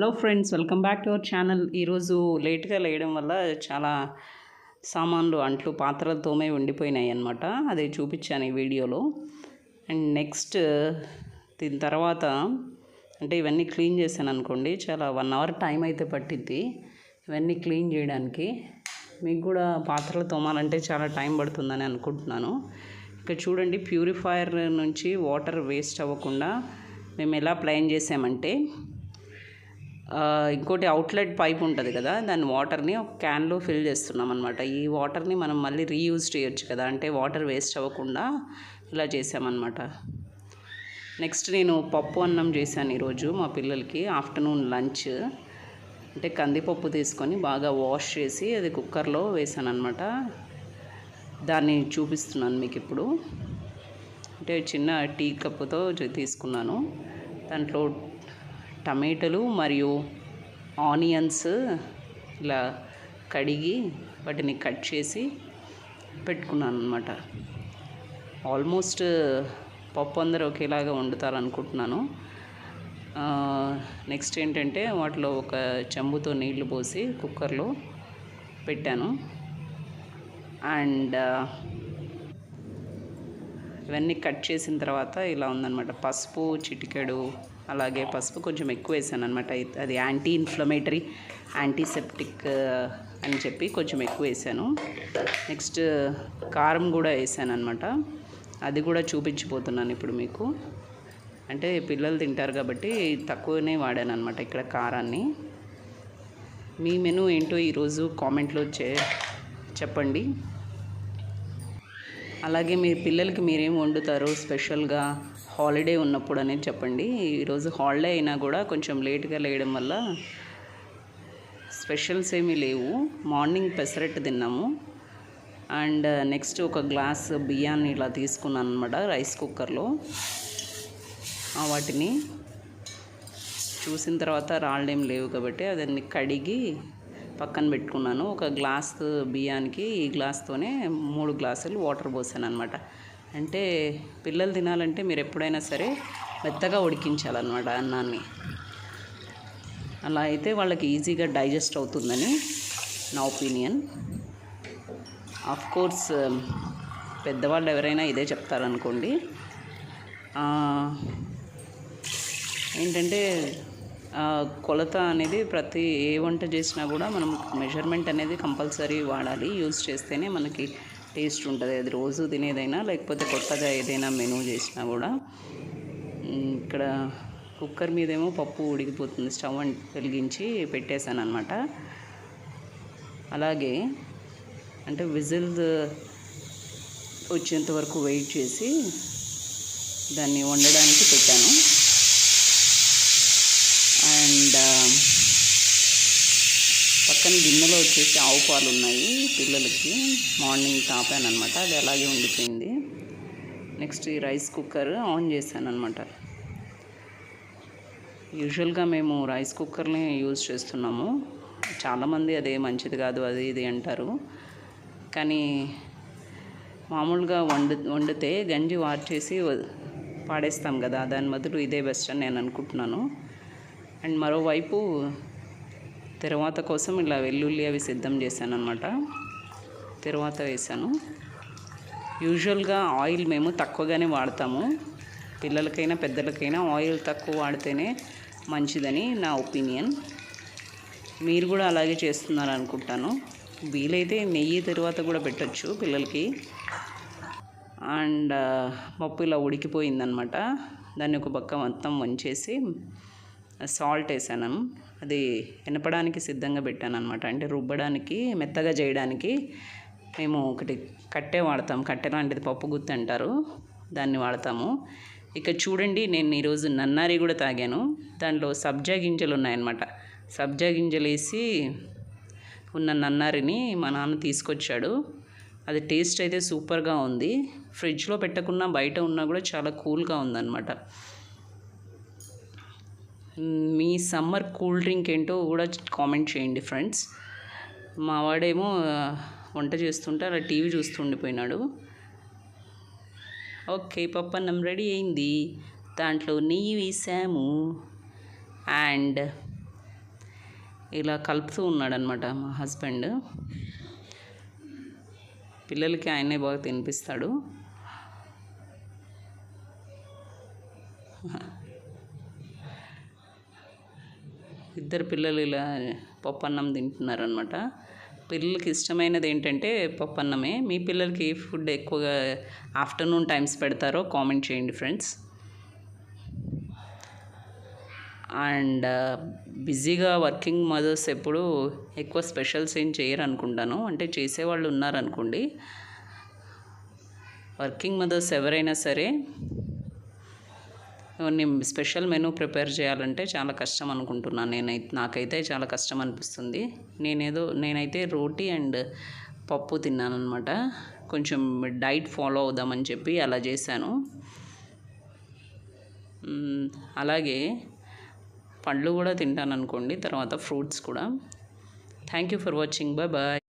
Hello friends welcome back to our channel ఈరోజు లేట్గా లేయడం వల్ల చాలా సామాన్లు అంట్లు పాత్రలు తోమే ఉండిపోయినాయి అనమాట అది చూపించాను ఈ వీడియోలో. అండ్ నెక్స్ట్ దీని తర్వాత అంటే ఇవన్నీ క్లీన్ చేశాను అనుకోండి చాలా వన్ అవర్ టైం అయితే పట్టిద్ది ఇవన్నీ క్లీన్ చేయడానికి. మీకు కూడా పాత్రలు తోమాలంటే చాలా టైం పడుతుందని అనుకుంటున్నాను. ఇక్కడ చూడండి ప్యూరిఫైయర్ నుంచి వాటర్ వేస్ట్ అవ్వకుండా మేము ఎలా ప్లాన్ చేసామంటే ఇంకోటి అవుట్లెట్ పైప్ ఉంటుంది కదా దాని వాటర్ని ఒక క్యాన్లో ఫిల్ చేస్తున్నాం అనమాట ఈ వాటర్ని మనం మళ్ళీ రీయూజ్ చేయొచ్చు కదా అంటే వాటర్ వేస్ట్ అవ్వకుండా ఇలా చేసామన్నమాట. నెక్స్ట్ నేను పప్పు అన్నం చేశాను ఈరోజు మా పిల్లలకి ఆఫ్టర్నూన్ లంచ్ అంటే కందిపప్పు తీసుకొని బాగా వాష్ చేసి అది కుక్కర్లో వేసాను అనమాట దాన్ని చూపిస్తున్నాను మీకు ఇప్పుడు. అంటే చిన్న టీ కప్పుతో తీసుకున్నాను. దాంట్లో టమాటోలు మరియు ఆనియన్స్ ఇలా కడిగి వాటిని కట్ చేసి పెట్టుకున్నాను అనమాట ఆల్మోస్ట్ పప్పు అందరూ ఒకేలాగా వండుతారు అనుకుంటున్నాను నెక్స్ట్ ఏంటంటే వాటిలో ఒక చెంబుతో నీళ్ళు పోసి కుక్కర్లో పెట్టాను. అండ్ ఇవన్నీ కట్ చేసిన తర్వాత ఇలా ఉందన్నమాట. పసుపు చిటికెడు అలాగే పసుపు కొంచెం ఎక్కువ వేసాను అనమాట అది యాంటీ ఇన్ఫ్లమేటరీ యాంటీసెప్టిక్ అని చెప్పి కొంచెం ఎక్కువ వేసాను. నెక్స్ట్ uh, కారం కూడా వేసాను అనమాట అది కూడా చూపించిపోతున్నాను ఇప్పుడు మీకు. అంటే పిల్లలు తింటారు కాబట్టి తక్కువనే వాడాను అనమాట ఇక్కడ కారాన్ని. మీ మెను ఏంటో ఈరోజు కామెంట్లో చే చెప్పండి. అలాగే మీ పిల్లలకి మీరేం వండుతారు స్పెషల్గా హాలిడే ఉన్నప్పుడు అనేది చెప్పండి. ఈరోజు హాలిడే అయినా కూడా కొంచెం లేట్గా లేయడం వల్ల స్పెషల్స్ ఏమీ లేవు. మార్నింగ్ పెసరట్టు తిన్నాము. అండ్ నెక్స్ట్ ఒక గ్లాస్ బియ్యాన్ని ఇలా తీసుకున్నాను అనమాట రైస్ కుక్కర్లో. ఆ వాటిని చూసిన తర్వాత రాళ్ళేం లేవు కాబట్టి అదన్నీ కడిగి పక్కన పెట్టుకున్నాను. ఒక గ్లాస్ బియ్యానికి ఈ గ్లాస్తోనే మూడు గ్లాసులు వాటర్ పోసాను అనమాట అంటే పిల్లలు తినాలంటే మీరు ఎప్పుడైనా సరే మెత్తగా ఉడికించాలన్నమాట అన్నాన్ని. అలా అయితే వాళ్ళకి ఈజీగా డైజెస్ట్ అవుతుందని నా ఒపీనియన్. ఆఫ్ కోర్స్ పెద్దవాళ్ళు ఎవరైనా ఇదే చెప్తారనుకోండి. ఏంటంటే కొలత అనేది ప్రతి ఏ వంట చేసినా కూడా మనం మెజర్మెంట్ అనేది కంపల్సరీ వాడాలి యూజ్ చేస్తేనే మనకి టేస్ట్ ఉంటుంది. అది రోజు తినేదైనా లేకపోతే కొత్తగా ఏదైనా మెనూ చేసినా కూడా. ఇక్కడ కుక్కర్ మీదేమో పప్పు ఉడికిపోతుంది. స్టవ్ వెలిగించి పెట్టేశాను అనమాట అలాగే అంటే విజిల్ వచ్చేంత వరకు వెయిట్ చేసి దాన్ని వండడానికి పెట్టాను. అండ్ పక్కన గిన్నెలో వచ్చేసి ఆవు పాలు ఉన్నాయి పిల్లలకి. మార్నింగ్ తాపాను అనమాట అది అలాగే ఉండిపోయింది. నెక్స్ట్ ఈ రైస్ కుక్కర్ ఆన్ చేశాను అనమాట యూజువల్గా మేము రైస్ కుక్కర్ని యూజ్ చేస్తున్నాము. చాలామంది అదే మంచిది కాదు అది ఇది అంటారు. కానీ మామూలుగా వండు వండితే గంజి వార్చేసి పాడేస్తాం కదా. దాని బదులు ఇదే బెస్ట్ అని నేను అనుకుంటున్నాను. అండ్ మరోవైపు తర్వాత కోసం ఇలా వెల్లుల్లి అవి సిద్ధం చేశాను అనమాట తర్వాత వేసాను యూజువల్గా ఆయిల్ మేము తక్కువగానే వాడతాము. పిల్లలకైనా పెద్దలకైనా ఆయిల్ తక్కువ వాడితేనే మంచిదని నా ఒపీనియన్. మీరు కూడా అలాగే చేస్తున్నారు అనుకుంటాను వీలైతే నెయ్యి తర్వాత కూడా పెట్టొచ్చు పిల్లలకి. అండ్ పప్పు ఇలా ఉడికిపోయిందనమాట దాన్ని ఒక పక్క మొత్తం వంచేసి సాల్ట్ వేసాను. అది వినపడానికి సిద్ధంగా పెట్టాను అనమాట అంటే రుబ్బడానికి మెత్తగా చేయడానికి మేము ఒకటి కట్టె వాడతాం. కట్టె లాంటిది పప్పు గుత్తి అంటారు. దాన్ని వాడతాము. ఇక చూడండి నేను ఈరోజు నన్నారి కూడా తాగాను. దాంట్లో సబ్జా గింజలు ఉన్నాయన్నమాట. సబ్జా గింజలు వేసి ఉన్న నన్నారిని మా నాన్న తీసుకొచ్చాడు. అది టేస్ట్ అయితే సూపర్గా ఉంది. ఫ్రిడ్జ్లో పెట్టకున్నా బయట ఉన్నా కూడా చాలా కూల్గా ఉందన్నమాట. మీ సమ్మర్ కూల్ డ్రింక్ ఏంటో కూడా కామెంట్ చేయండి ఫ్రెండ్స్. మా వాడేమో వంట చేస్తుంటే అలా టీవీ చూస్తుండిపోయినాడు ఓకే ఓకే పప్పన్నం రెడీ అయింది. దాంట్లో నెయ్యి వేసాము. అండ్ ఇలా కలుపుతూ ఉన్నాడనమాట మా హస్బెండ్. పిల్లలకి ఆయనే బాగా తినిపిస్తాడు. ఇద్దరు పిల్లలు ఇలా పప్పన్నం తింటున్నారనమాట పిల్లలకి ఇష్టమైనది ఏంటంటే పప్పన్నమే. మీ పిల్లలకి ఏ ఫుడ్ ఎక్కువగా ఆఫ్టర్నూన్ టైమ్స్ పెడతారో కామెంట్ చేయండి ఫ్రెండ్స్. అండ్ బిజీగా వర్కింగ్ మదర్స్ ఎప్పుడు ఎక్కువ స్పెషల్స్ ఏం చేయరు అనుకుంటాను అంటే చేసేవాళ్ళు ఉన్నారనుకోండి. వర్కింగ్ మదర్స్ ఎవరైనా సరే కొన్ని స్పెషల్ మెనూ ప్రిపేర్ చేయాలంటే చాలా కష్టం అనుకుంటున్నాను నేనైతే నాకైతే చాలా కష్టం అనిపిస్తుంది. నేనేదో నేనైతే రోటీ అండ్ పప్పు తిన్నాను అనమాట కొంచెం డైట్ ఫాలో అవుదామని చెప్పి అలా చేశాను. అలాగే పండ్లు కూడా తింటాను అనుకోండి తర్వాత ఫ్రూట్స్ కూడా. Thank you for watching. Bye bye